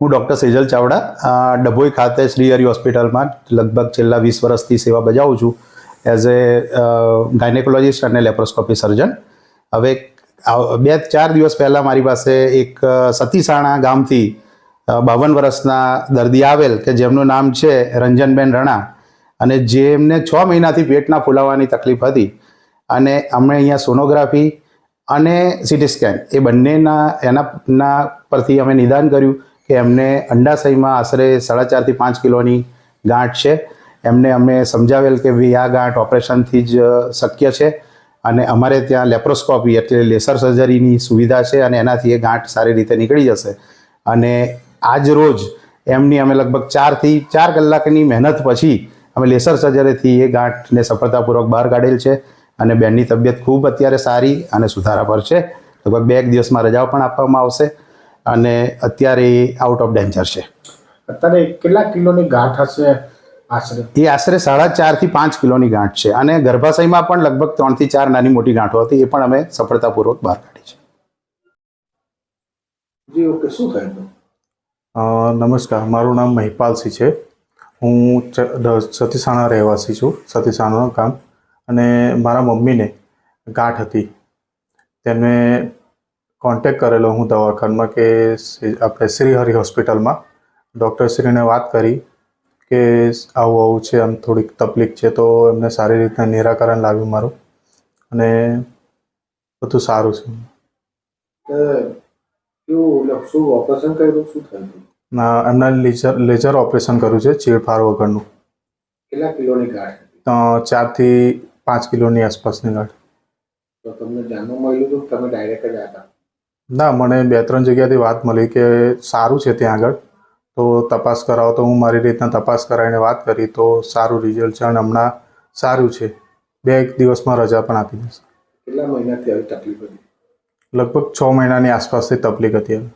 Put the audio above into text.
હું ડૉક્ટર સેજલ ચાવડા ડભોઈ ખાતે શ્રી હરિ હોસ્પિટલમાં લગભગ છેલ્લા વીસ વર્ષથી સેવા બજાવું છું એઝ એ ગાયનેકોલોજીસ્ટ અને લેપ્રોસ્કોપી સર્જન. હવે બે, ચાર દિવસ પહેલાં મારી પાસે એક સતીસાણા ગામથી બાવન વર્ષના દર્દી આવેલ કે જેમનું નામ છે રંજનબેન રણા અને જેમને છ મહિનાથી પેટના ફૂલાવાની તકલીફ હતી અને અમને અહીંયા સોનોગ્રાફી અને સિટી સ્કેન એ બંનેના એના પરથી અમે નિદાન કર્યું. કે એમને અંડાશયમાં આશરે સાડા ચારથી પાંચ કિલોની ગાંઠ છે. એમને અમે સમજાવેલ કે ભાઈ આ ગાંઠ ઓપરેશનથી જ શક્ય છે અને અમારે ત્યાં લેપ્રોસ્કોપી એટલે લેસર સર્જરીની સુવિધા છે અને એનાથી એ ગાંઠ સારી રીતે નીકળી જશે. અને આજ રોજ એમની અમે લગભગ ચારથી ચાર કલાકની મહેનત પછી અમે લેસર સર્જરીથી એ ગાંઠને સફળતાપૂર્વક બહાર કાઢેલ છે અને બેનની તબિયત ખૂબ અત્યારે સારી અને સુધારા પર છે. લગભગ બે એક દિવસમાં રજાઓ પણ આપવામાં આવશે. અને અત્યારે આઉટ ઓફ ડેન્જર છે. અત્યારે કેટલા કિલોની ગાંઠ હશે આશરે? એ આશરે સાડા ચારથી પાંચ કિલોની ગાંઠ છે અને ગર્ભાશયમાં પણ લગભગ ત્રણથી ચાર નાની મોટી ગાંઠો હતી એ પણ અમે સફળતાપૂર્વક બહાર કાઢી છે. જી ઓકે શું થયું નમસ્કાર મારું નામ મહિપાલસિંહ છે. હું સતીસાણા રહેવાસી છું સતીસાણાનું કામ. અને મારા મમ્મીને ગાંઠ હતી. તેમને કોન્ટેક કરેલો હું દવાખાનામાં કે આપણે શ્રીહરિ હોસ્પિટલમાં. હોસ્પિટલમાં ડૉક્ટરશ્રીને વાત કરી કે આવું આવું છે આમ થોડીક તકલીફ છે તો એમને સારી રીતના નિરાકરણ લાવ્યું મારું અને બધું સારું છે. ના એમના લેઝર લેઝર ઓપરેશન કર્યું છે ચીડફાડ વગરનું. કેટલા કિલોની ગાંઠ ચારથી પાંચ કિલોની આસપાસની ગાંઠ. તો તમને જાણવા મળ્યું હતું તમે ડાયરેક્ટ જ હતા? ના મને બે ત્રણ જગ્યાથી વાત મળી કે સારું છે ત્યાં આગળ. તો તપાસ કરાવો તો હું મારી રીતના તપાસ કરાવીને વાત કરી તો સારું રિઝલ્ટ છે અને હમણાં સારું છે. બે એક દિવસમાં રજા પણ આપી દેશે. કેટલા મહિનાથી આવી તકલીફ હતી? લગભગ છ મહિનાની આસપાસથી તકલીફ હતી હવે.